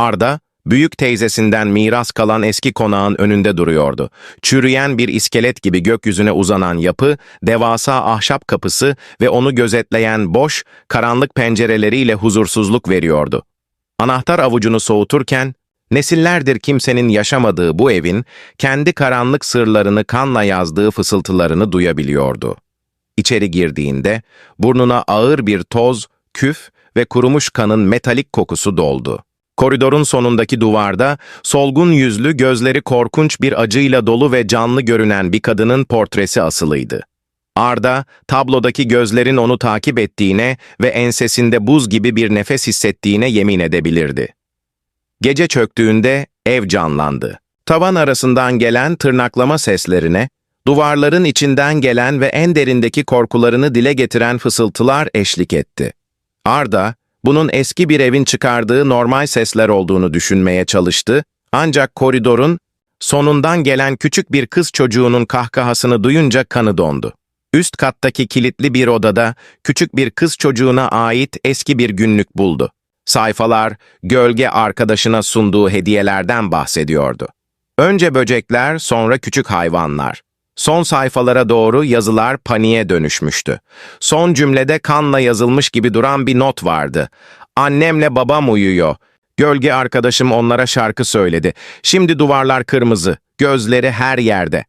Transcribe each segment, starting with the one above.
Arda, büyük teyzesinden miras kalan eski konağın önünde duruyordu. Çürüyen bir iskelet gibi gökyüzüne uzanan yapı, devasa ahşap kapısı ve onu gözetleyen boş, karanlık pencereleriyle huzursuzluk veriyordu. Anahtar avucunu soğuturken, nesillerdir kimsenin yaşamadığı bu evin, kendi karanlık sırlarını kanla yazdığı fısıltılarını duyabiliyordu. İçeri girdiğinde, burnuna ağır bir toz, küf ve kurumuş kanın metalik kokusu doldu. Koridorun sonundaki duvarda, solgun yüzlü, gözleri korkunç bir acıyla dolu ve canlı görünen bir kadının portresi asılıydı. Arda, tablodaki gözlerin onu takip ettiğine ve ensesinde buz gibi bir nefes hissettiğine yemin edebilirdi. Gece çöktüğünde ev canlandı. Tavan arasından gelen tırnaklama seslerine, duvarların içinden gelen ve en derindeki korkularını dile getiren fısıltılar eşlik etti. Arda, bunun eski bir evin çıkardığı normal sesler olduğunu düşünmeye çalıştı, ancak koridorun sonundan gelen küçük bir kız çocuğunun kahkahasını duyunca kanı dondu. Üst kattaki kilitli bir odada küçük bir kız çocuğuna ait eski bir günlük buldu. Sayfalar, gölge arkadaşına sunduğu hediyelerden bahsediyordu. Önce böcekler, sonra küçük hayvanlar. Son sayfalara doğru yazılar paniğe dönüşmüştü. Son cümlede kanla yazılmış gibi duran bir not vardı. Annemle babam uyuyor. Gölge arkadaşım onlara şarkı söyledi. Şimdi duvarlar kırmızı, gözleri her yerde.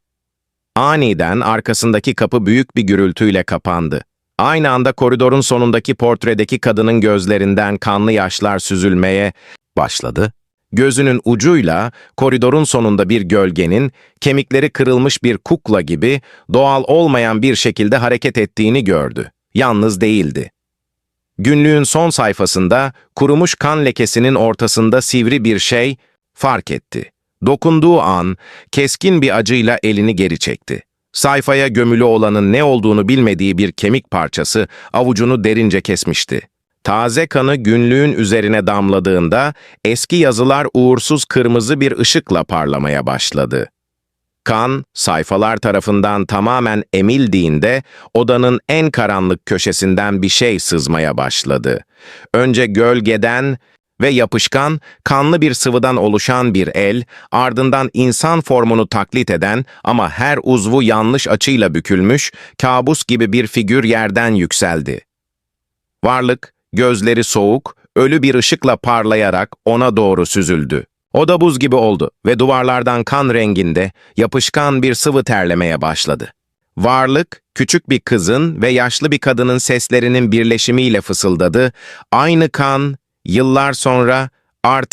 Aniden arkasındaki kapı büyük bir gürültüyle kapandı. Aynı anda koridorun sonundaki portredeki kadının gözlerinden kanlı yaşlar süzülmeye başladı. Gözünün ucuyla koridorun sonunda bir gölgenin, kemikleri kırılmış bir kukla gibi doğal olmayan bir şekilde hareket ettiğini gördü. Yalnız değildi. Günlüğün son sayfasında kurumuş kan lekesinin ortasında sivri bir şey fark etti. Dokunduğu an keskin bir acıyla elini geri çekti. Sayfaya gömülü olanın ne olduğunu bilmediği bir kemik parçası avucunu derince kesmişti. Taze kanı günlüğün üzerine damladığında eski yazılar uğursuz kırmızı bir ışıkla parlamaya başladı. Kan, sayfalar tarafından tamamen emildiğinde odanın en karanlık köşesinden bir şey sızmaya başladı. Önce gölgeden ve yapışkan, kanlı bir sıvıdan oluşan bir el, ardından insan formunu taklit eden ama her uzvu yanlış açıyla bükülmüş, kabus gibi bir figür yerden yükseldi. Varlık, gözleri soğuk, ölü bir ışıkla parlayarak ona doğru süzüldü. O da buz gibi oldu ve duvarlardan kan renginde yapışkan bir sıvı terlemeye başladı. Varlık, küçük bir kızın ve yaşlı bir kadının seslerinin birleşimiyle fısıldadı. Aynı kan, yıllar sonra artık